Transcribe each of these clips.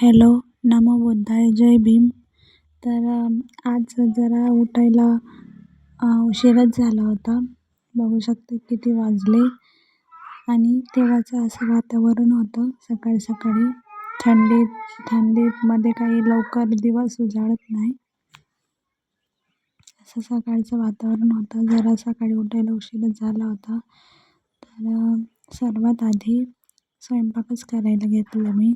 Hello नमो बुद्धाय जय भीम. तर आज जरा उठायला उशीरच झाला होता. बघू शकते किती वाजले. आणि तेव्हाचं असं वातावरण होतं सकाळी सकाळी. थंडीत थंडीमध्ये काही लवकर दिवस उजाडत नाही. असं सकाळचं वातावरण होतं. जरा सकाळी उठायला उशीरच झाला होता. तर सर्वात आधी स्वयंपाकच करायला घेतला मी.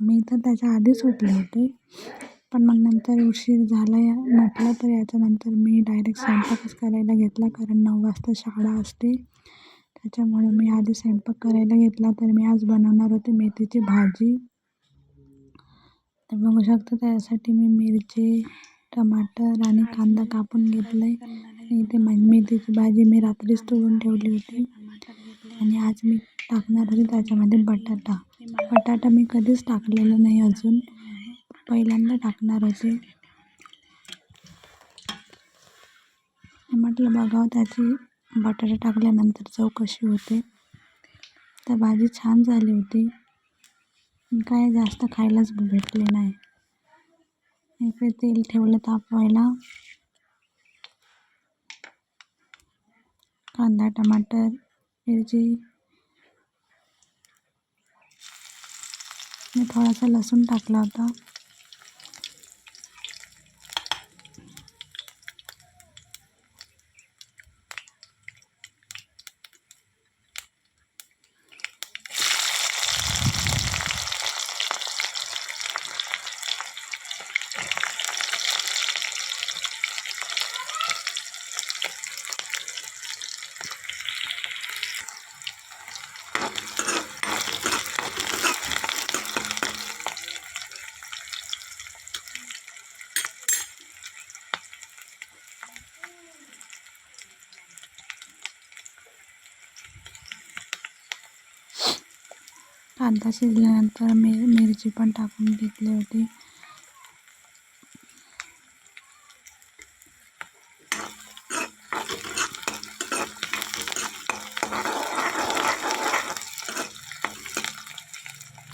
मी तर त्याच्या आधीच उठले होते. पण मग नंतर उशीर झाला. या म्हटलं तर याच्यानंतर मी डायरेक्ट स्वयंपाकच करायला घेतला. कारण नऊ वाजता शाळा असते. त्याच्यामुळे मी आधी स्वयंपाक करायला घेतला. तर मी आज बनवणार होते मेथीची भाजी. तर बघू शकता त्यासाठी मी मिरची टमाटर आणि कांदा कापून घेतला आहे इथे मेथीची भाजी मी रात्रीच तोडून ठेवली होती. आणि आज मी टाकणार होते त्याच्यामध्ये बटाटा. बटाटा मी कधीच टाकलेला नाही अजून. पहिल्यांदा टाकणार होते. म्हटलं बघावं त्याची बटाटा टाकल्यानंतर चव कशी होते. तर भाजी छान झाली होती. काय जास्त खायलाच भेटले नाही. इकडे तेल ठेवलं तापवायला. कांदा टमाटर मिरची मी थोडासा लसूण टाकला होता. कांदा शिजल्यानंतर मी मिरची पण टाकून घेतली होती.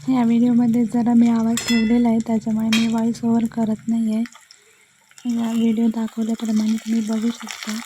या व्हिडिओमध्ये जरा मी आवाज ठेवलेला आहे त्याच्यामुळे मी व्हॉईस ओव्हर करत नाही आहे या व्हिडिओ दाखवल्याप्रमाणे तुम्ही बघू शकता.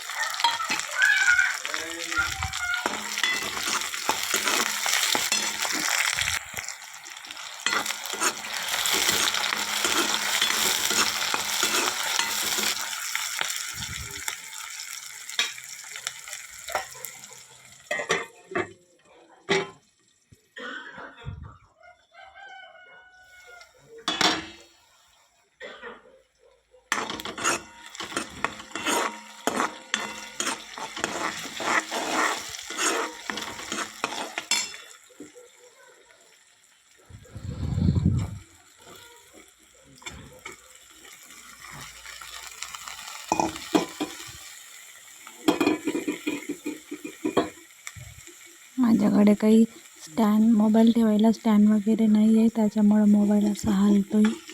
माझ्याकडे काही स्टँड मोबाईल ठेवायला स्टँड वगैरे नाही आहे त्याच्यामुळं मोबाईल असा हलतो आहे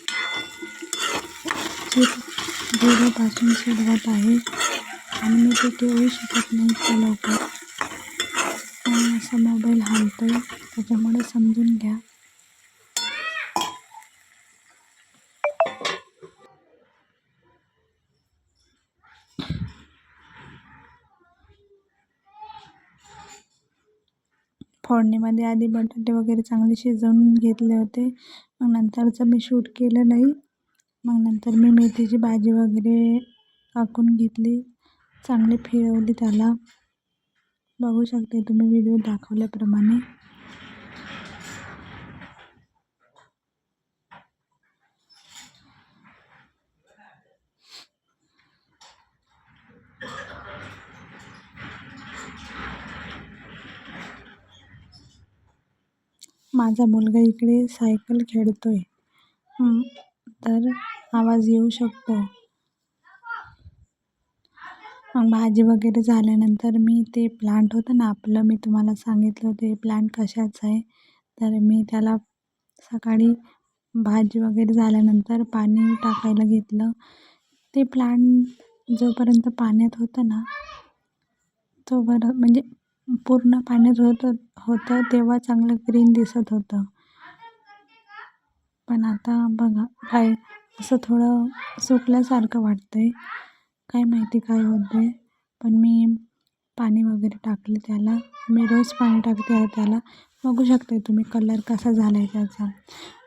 झिरोपासून सुरुवात आहे आणि मी ते ठेवू शकत नाही इतक्या लवकर. असा मोबाईल हलतो आहे त्याच्यामुळे समजून घ्या. फोडणीमध्ये आधी बटाटे वगैरे चांगले शिजवून घेतले होते. मग नंतरचं मी शूट केलं नाही. मग नंतर मी मेथीची भाजी वगैरे टाकून घेतली. चांगली फिरवली त्याला. बघू शकते तुम्ही व्हिडिओ दाखवल्याप्रमाणे. माझा मुलगा इकडे सायकल खेळतोय. तर आवाज येऊ शकतो. मग भाजी वगैरे झाल्यानंतर मी ते प्लांट होतं ना आपलं मी तुम्हाला सांगितलं होतं हे प्लांट कशाचं आहे. तर मी त्याला सकाळी भाजी वगैरे झाल्यानंतर पाणी टाकायला घेतलं. ते प्लांट जोपर्यंत पाण्यात होतं ना तोपर्यंत म्हणजे पूर्ण पाण्यात होतं होतं तेव्हा चांगलं ग्रीन दिसत होतं. पण आता बघा काय असं थोडं सुकल्यासारखं वाटतं आहे काय माहिती काय होतं आहे पण मी पाणी वगैरे टाकले त्याला. मी रोज पाणी टाकते आहे त्याला. बघू शकते तुम्ही कलर कसा झाला आहे त्याचा.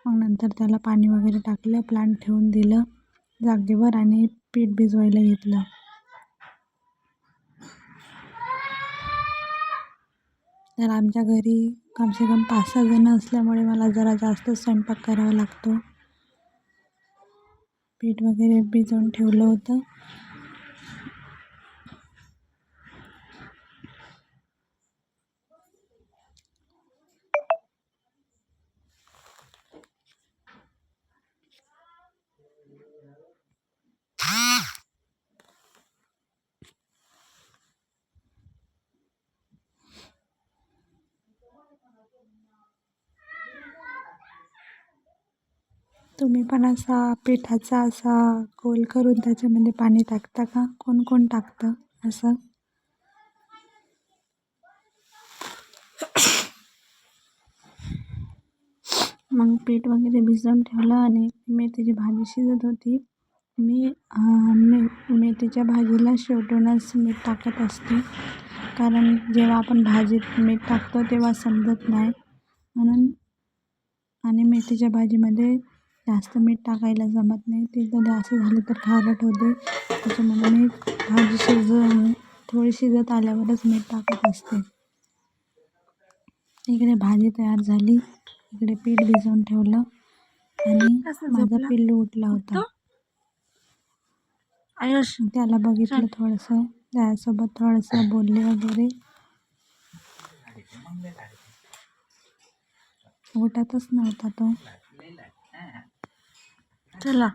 मग नंतर त्याला पाणी वगैरे टाकलं प्लांट ठेवून दिलं जागेवर आणि पीठ भिजवायला घेतलं. तर आमच्या घरी कमसे कम पाच सहा जणं असल्यामुळे मला जरा जास्त स्वयंपाक करावा लागतो. पीठ वगैरे भिजवून ठेवलं होतं. तुम्ही पण असा पिठाचा असा गोल करून त्याच्यामध्ये पाणी टाकता का? कोण कोण टाकतं असं? मग पीठ वगैरे भिजवून ठेवलं आणि मेथीची भाजी शिजत होती. मी मे मेथीच्या भाजीला शेवटूनच मीठ टाकत असते. कारण जेव्हा आपण भाजीत मीठ टाकतो तेव्हा समजत नाही. म्हणून आणि मेथीच्या भाजीमध्ये जास्त मीठ टाकायला जमत नाही. ते कधी असं झालं तर खारट होते त्याच्यामुळे मी भाजी शिज थोडी शिजत आल्यावरच मीठ टाकत असते. इकडे भाजी तयार झाली. इकडे पीठ भिजवून ठेवलं. आणि माझा पिल्लू उठला होता. आयुष त्याला बघितलं थोडंसं. त्यासोबत थोडंसं बोलले वगैरे. उठतच नव्हता तो. चला.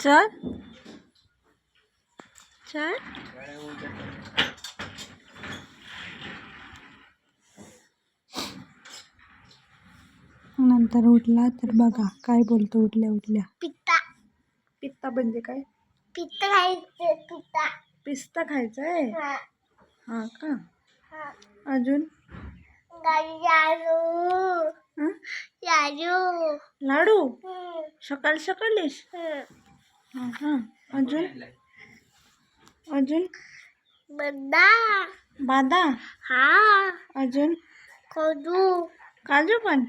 चल. चल. नंतर उठला तर बघा काय बोलतो उठल्या उठल्या पित्ता. पित्ता म्हणजे काय? पित्ता खायचं पित्ता. पिस्ता खायचा आहे? हा. हा का? अजून? लाडू. हं? सकाळ. हा हा अजून? अजून? बंदा. बादा? हा. अजून? काजू पण?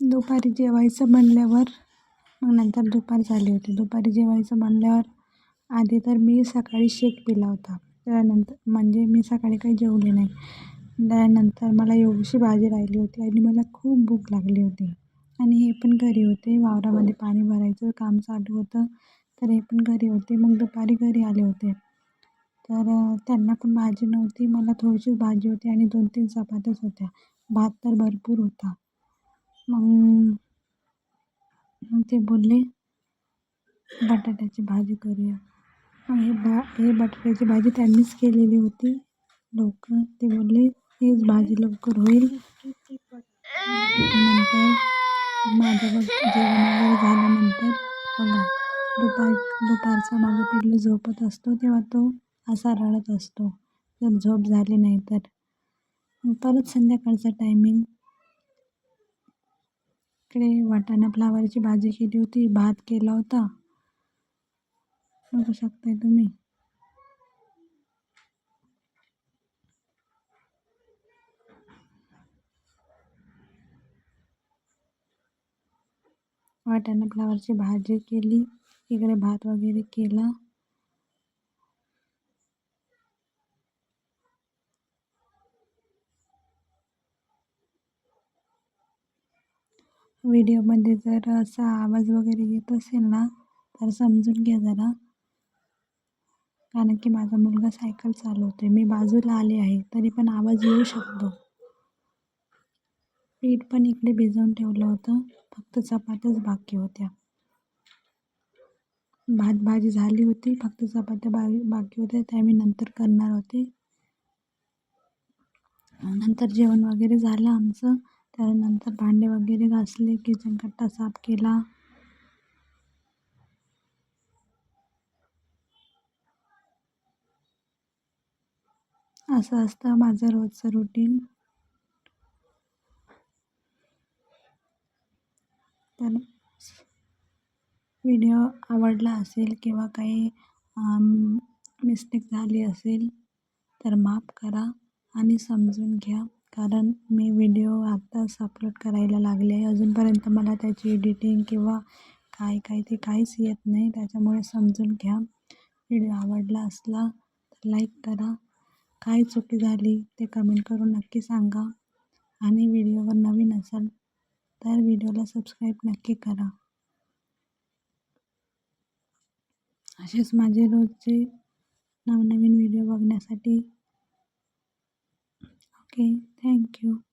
दुपारी जेवायचं म्हणल्यावर मग नंतर दुपार झाली होती. दुपारी जेवायचं म्हणल्यावर आधी तर मी सकाळी शेक पिला होता. त्यानंतर म्हणजे मी सकाळी काही जेवले नाही. त्यानंतर मला एवढीशी भाजी राहिली होती आणि मला खूप भूक लागली होती. आणि हे पण घरी होते. वावरामध्ये पाणी भरायचं काम चालू होतं. तर हे पण घरी होते. मग दुपारी घरी आले होते. तर त्यांना पण भाजी नव्हती. मला थोडीशीच भाजी होती आणि दोन तीन चपात्याच होत्या. भात तर भरपूर होता. मग मग ते बोलले बटाट्याची भाजी करूया. हे बा हे बटाट्याची भाजी त्यांनीच केलेली होती. लवकर ते बोलले हीच भाजी लवकर होईल. नंतर माझं जेवण वगैरे झाल्यानंतर बघा दुपार दुपारचा माझं पिल्लू झोपत असतो तेव्हा तो असा रडत असतो. जर झोप झाली नाही तर. परत संध्याकाळचा टायमिंग इकडे वाटाणा फ्लावरची भाजी केली होती भात केला होता. बघू शकताय तुम्ही. वाटाणा फ्लावरची भाजी केली इकडे भात वगैरे केला. व्हिडिओमध्ये जर असा आवाज वगैरे येत असेल ना तर समजून घ्या जरा. कारण की माझा मुलगा सायकल चालवतो मी बाजूला आले आहे तरी पण आवाज येऊ शकतो. पीठ पण इकडे भिजवून ठेवलं होतं. फक्त चपात्याच बाकी होत्या. भात भाजी झाली होती. फक्त चपात्या बा बाकी होत्या. त्या मी नंतर करणार होते. नंतर जेवण वगैरे झालं आमचं. त्यानंतर भांडे वगैरे घासले किचन कट्टा साफ केला. असं असतं माझं रोजचं रुटीन तर व्हिडिओ आवडला असेल किंवा काही मिस्टेक झाली असेल तर माफ करा आणि समजून घ्या. कारण मी व्हिडिओ आत्ताच अपलोड करायला लागले आहे. अजूनपर्यंत मला त्याची एडिटिंग किंवा काय काय ते काहीच येत नाही. त्याच्यामुळे समजून घ्या. व्हिडिओ आवडला असला तर लाईक करा. काय चुकी झाली ते कमेंट करून नक्की सांगा. आणि व्हिडिओवर नवीन असाल तर व्हिडिओला सबस्क्राईब नक्की करा. असेच माझे रोजचे नवनवीन व्हिडिओ बघण्यासाठी Okay, thank you.